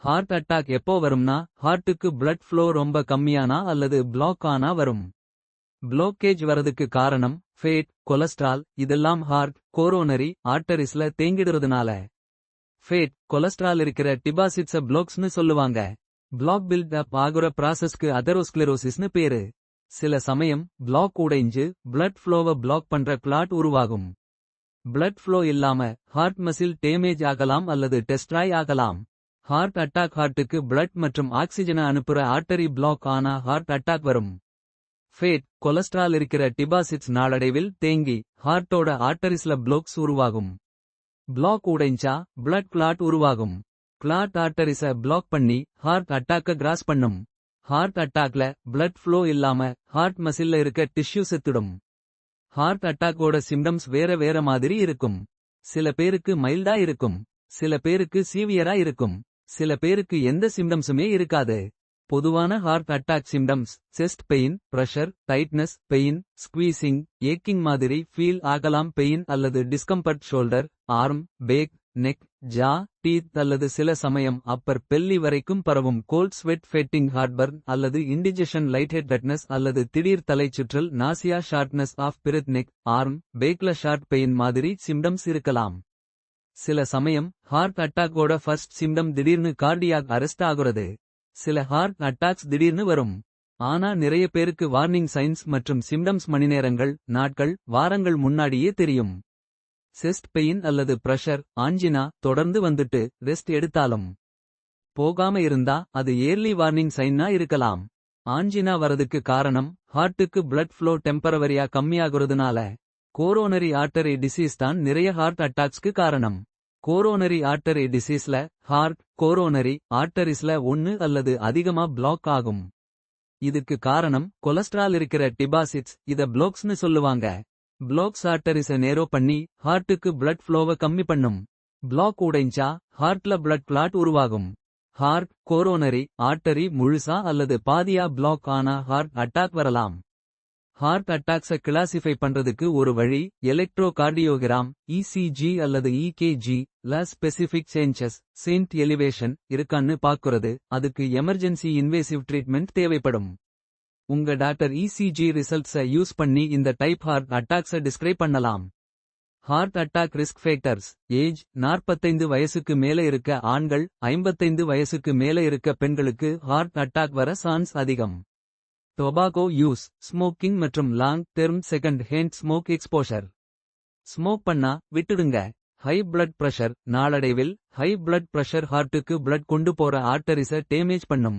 Heart attack எப்போ வரும்னா ஹார்ட்டுக்கு blood flow ரொம்ப கம்மியானா அல்லது பிளாக் ஆனா வரும். பிளோக்கேஜ் வரதுக்கு காரணம் ஃபேட் கொலஸ்ட்ரால் இதெல்லாம் ஹார்ட் கோரோனரி ஆர்டரிஸ்ல தேங்கிடுறதுனால. ஃபேட் கொலஸ்ட்ரால் இருக்கிற டிபாசிட்ஸ பிளாக்ஸ்னு சொல்லுவாங்க. பிளாக் பில்ட் அப் ஆகுற ப்ராசஸ்க்கு அதரோஸ்கிளரோசிஸ்னு பேரு. சில சமயம் பிளாக் உடைஞ்சு பிளட் ஃப்ளோவை பிளாக் பண்ற கிளாட் உருவாகும். பிளட் ஃப்ளோ இல்லாம ஹார்ட் மசில் டேமேஜ் ஆகலாம் அல்லது டெஸ்ட்ராய் ஆகலாம். ஹார்ட் அட்டாக் ஹார்ட்டுக்கு பிளட் மற்றும் ஆக்சிஜனை அனுப்புற ஆர்டரி பிளாக் ஆனா ஹார்ட் அட்டாக் வரும். ஃபேட் கொலஸ்ட்ரால் இருக்கிற டிபாசிட்ஸ் நாளடைவில் தேங்கி ஹார்ட்டோட ஆர்டரிஸ்ல பிளாக்ஸ் உருவாகும். பிளாக் உடைஞ்சா பிளட் கிளாட் உருவாகும். கிளாட் ஆர்டரிஸ பிளாக் பண்ணி ஹார்ட் அட்டாக்க கிராஸ் பண்ணும். ஹார்ட் அட்டாக்ல பிளட் ஃப்ளோ இல்லாம ஹார்ட் மசில்ல இருக்க டிஷ்யூ செத்துடும். ஹார்ட் அட்டாக்கோட சிம்டம்ஸ் வேற வேற மாதிரி இருக்கும். சில பேருக்கு மைல்டா இருக்கும். சில பேருக்கு சீவியரா இருக்கும். சில பேருக்கு எந்த சிம்டம்ஸுமே இருக்காது. பொதுவான heart attack symptoms chest pain pressure tightness pain squeezing ஏக்கிங் மாதிரி ஃபீல் ஆகலாம் பெயின் அல்லது discomfort shoulder arm back neck jaw teeth அல்லது சில சமயம் அப்பர் பெல்லி வரைக்கும் பரவும் கோல்ட் ஸ்வெட் ஃபெட்டிங் ஹார்ட்பர்ன் அல்லது இண்டிஜெஷன் லைட்ஹெட்டட்னஸ் அல்லது திடீர் தலைச்சுற்றல் nausea shortness of breath neck arm பேக்ல ஷார்ட் பெயின் மாதிரி சிம்டம்ஸ் இருக்கலாம். சில சமயம் ஹார்ட் அட்டாக்கோட ஃபர்ஸ்ட் சிம்டம் திடீர்னு கார்டியாக் அரெஸ்ட் ஆகுறது. சில ஹார்ட் அட்டாக்ஸ் திடீர்னு வரும். ஆனா நிறைய பேருக்கு வார்னிங் சைன்ஸ் மற்றும் சிம்டம்ஸ் மணிநேரங்கள் நாட்கள் வாரங்கள் முன்னாடியே தெரியும். செஸ்ட் பெயின் அல்லது பிரஷர் ஆஞ்சினா தொடர்ந்து வந்துட்டு ரெஸ்ட் எடுத்தாலும். போகாம இருந்தா அது ஏர்லி வார்னிங் சைன்னா இருக்கலாம். ஆஞ்சினா வரதுக்கு காரணம் ஹார்ட்டுக்கு பிளட் ஃப்ளோ டெம்பரவரியா கம்மியாகுறதுனால. கோரோனரி ஆர்டரி டிசீஸ் தான் நிறைய ஹார்ட் அட்டாக்ஸ்க்கு காரணம். கோரோனரி ஆர்டரி டிசீஸ்ல ஹார்ட் கோரோனரி ஆர்டரிஸ்ல ஒன்னு அல்லது அதிகமா பிளாக் ஆகும். இதுக்கு காரணம் கொலஸ்ட்ரால் இருக்கிற டிபாசிட்ஸ் இத பிளாக்ஸ்னு சொல்லுவாங்க. பிளாக்ஸ் ஆர்டரிஸ நேரோ பண்ணி ஹார்ட்டுக்கு பிளட் ஃப்ளோவை கம்மி பண்ணும். பிளாக் உடைஞ்சா ஹார்ட்ல பிளட் கிளாட் உருவாகும். ஹார்ட் கோரோனரி ஆர்டரி முழுசா அல்லது பாதியா பிளாக் ஆனா ஹார்ட் அட்டாக் வரலாம். ஹார்ட் அட்டாக்ஸ கிளாசிஃபை பண்றதுக்கு ஒரு வழி எலக்ட்ரோ கார்டியோகிராம் இசிஜி அல்லது இகேஜி ல ஸ்பெசிபிக் சேஞ்சஸ் சென்ட் எலிவேஷன் இருக்கான்னு பாக்குறது அதுக்கு எமர்ஜென்சி இன்வேசிவ் ட்ரீட்மெண்ட் தேவைப்படும். உங்க டாக்டர் இசிஜி ரிசல்ட்ஸ யூஸ் பண்ணி இந்த டைப் ஹார்ட் அட்டாக்ஸ டிஸ்கிரைப் பண்ணலாம். Heart attack risk factors age நாற்பத்தைந்து வயசுக்கு மேல இருக்க ஆண்கள் ஐம்பத்தைந்து வயசுக்கு மேல இருக்க பெண்களுக்கு ஹார்ட் அட்டாக் வர சான்ஸ் அதிகம். டொபாகோ யூஸ் ஸ்மோக்கிங் மற்றும் long term second hand smoke exposure smoke பண்ணா விட்டுடுங்க. ஹை பிளட் பிரஷர் நாளடைவில் ஹை பிளட் பிரஷர் ஹார்ட்டுக்கு பிளட் கொண்டு போற ஆர்டரிஸ டேமேஜ் பண்ணும்.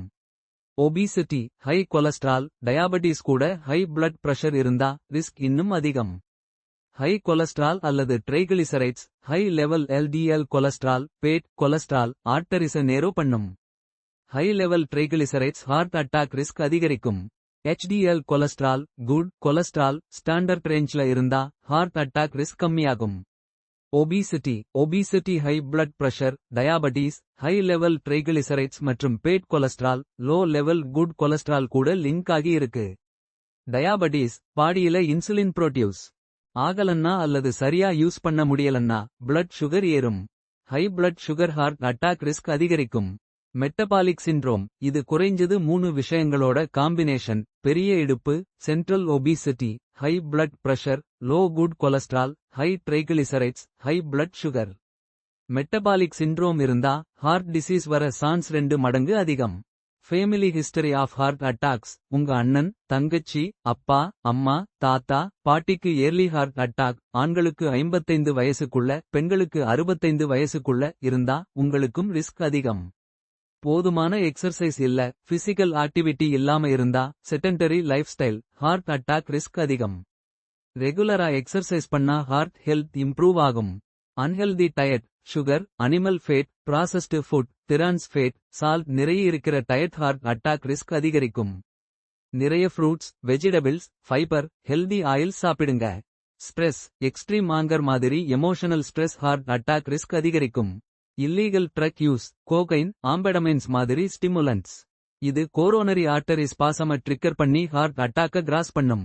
ஒபிசிட்டி ஹை கொலஸ்ட்ரால் டயாபெட்டிஸ் கூட ஹை பிளட் பிரஷர் இருந்தா ரிஸ்க் இன்னும் அதிகம். ஹை கொலஸ்ட்ரால் அல்லது triglycerides high level LDL cholesterol bad cholesterol ஆர்டரிஸ narrow பண்ணும். High level triglycerides heart attack risk அதிகரிக்கும். HDL cholesterol good cholesterol standard ரேஞ்ச்ல இருந்தா ஹார்ட் அட்டாக் ரிஸ்க் கம்மியாகும். Obesity obesity high blood pressure diabetes high level triglycerides மற்றும் bad cholesterol low level good cholesterol கூட link ஆகி இருக்கு. Diabetes பாடியில insulin புரோடியூஸ் ஆகலன்னா அல்லது சரியா யூஸ் பண்ண முடியலன்னா பிளட் சுகர் ஏறும். High blood sugar heart attack risk அதிகரிக்கும். மெட்டபாலிக் சிண்ட்ரோம் இது குறைஞ்சது மூணு விஷயங்களோட காம்பினேஷன் பெரிய இடுப்பு central obesity high blood pressure low good cholesterol high triglycerides high blood sugar metabolic syndrome இருந்தா ஹார்ட் டிசீஸ் வர சான்ஸ் ரெண்டு மடங்கு அதிகம். Family history of heart attacks உங்க அண்ணன் தங்கச்சி அப்பா அம்மா தாத்தா பாட்டிக்கு ஏர்லி ஹார்ட் அட்டாக் ஆண்களுக்கு ஐம்பத்தைந்து வயசுக்குள்ள பெண்களுக்கு அறுபத்தைந்து வயசுக்குள்ள இருந்தா உங்களுக்கும் ரிஸ்க் அதிகம். போதுமான எக்ஸர்சைஸ் இல்ல பிசிக்கல் ஆக்டிவிட்டி இல்லாம இருந்தா sedentary life style heart attack risk அதிகம் ரெகுலரா எக்ஸர்சைஸ் பண்ணா ஹார்ட் ஹெல்த் இம்ப்ரூவ் ஆகும். Unhealthy diet sugar animal fat processed food trans fat salt நிறைய இருக்கிற டயட் ஹார்ட் அட்டாக் ரிஸ்க் அதிகரிக்கும். நிறைய fruits vegetables fiber healthy oil சாப்பிடுங்க. ஸ்ட்ரெஸ் எக்ஸ்ட்ரீம் ஆங்கர் மாதிரி emotional stress heart attack risk அதிகரிக்கும். Illegal drug use cocaine amphetamines மாதிரி stimulants இது coronary arteries spasm trigger பண்ணி ஹார்ட் அட்டாக்க கிராஸ் பண்ணும்.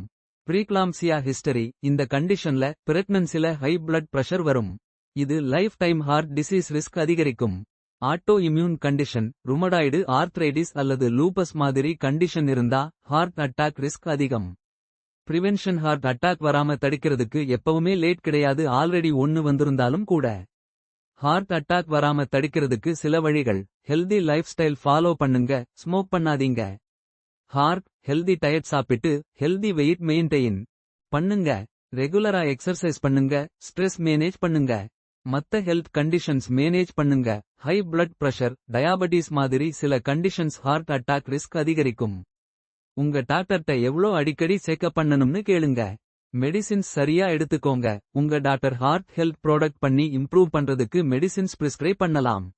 ப்ரீக்லாம்சியா ஹிஸ்டரி இந்த கண்டிஷன்ல பிரெக்னன்சில ஹை பிளட் பிரஷர் வரும். இது life time heart disease risk அதிகரிக்கும். Auto immune condition rheumatoid arthritis அல்லது லூபஸ் மாதிரி கண்டிஷன் இருந்தா ஹார்ட் அட்டாக் ரிஸ்க் அதிகம். பிரிவென்ஷன் ஹார்ட் அட்டாக் வராம தடுக்கிறதுக்கு எப்பவுமே லேட் கிடையாது ஆல்ரெடி ஒன்னு வந்திருந்தாலும் கூட. ஹார்ட் அட்டாக் வராம தடுக்கிறதுக்கு சில வழிகள். ஹெல்தி லைஃப் ஸ்டைல் ஃபாலோ பண்ணுங்க ஸ்மோக் பண்ணாதீங்க. ஹார்ட் ஹெல்தி டயட் சாப்பிட்டு ஹெல்தி வெயிட் மெயின்டெயின் பண்ணுங்க ரெகுலரா எக்ஸர்சைஸ் பண்ணுங்க ஸ்ட்ரெஸ் மேனேஜ் பண்ணுங்க. மத்த ஹெல்த் கண்டிஷன்ஸ் மேனேஜ் பண்ணுங்க. ஹை பிளட் பிரஷர் டயாபெட்டிஸ் மாதிரி சில கண்டிஷன்ஸ் ஹார்ட் அட்டாக் ரிஸ்க் அதிகரிக்கும். உங்க டாக்டர்கிட்ட எவ்ளோ அடிக்கடி செக்கப் பண்ணணும்னு கேளுங்க. மெடிசின்ஸ் சரியா எடுத்துக்கோங்க. உங்க டாக்டர் ஹார்ட் ஹெல்த் ப்ராடக்ட் பண்ணி இம்ப்ரூவ் பண்றதுக்கு மெடிசின்ஸ் பிரிஸ்கிரைப் பண்ணலாம்.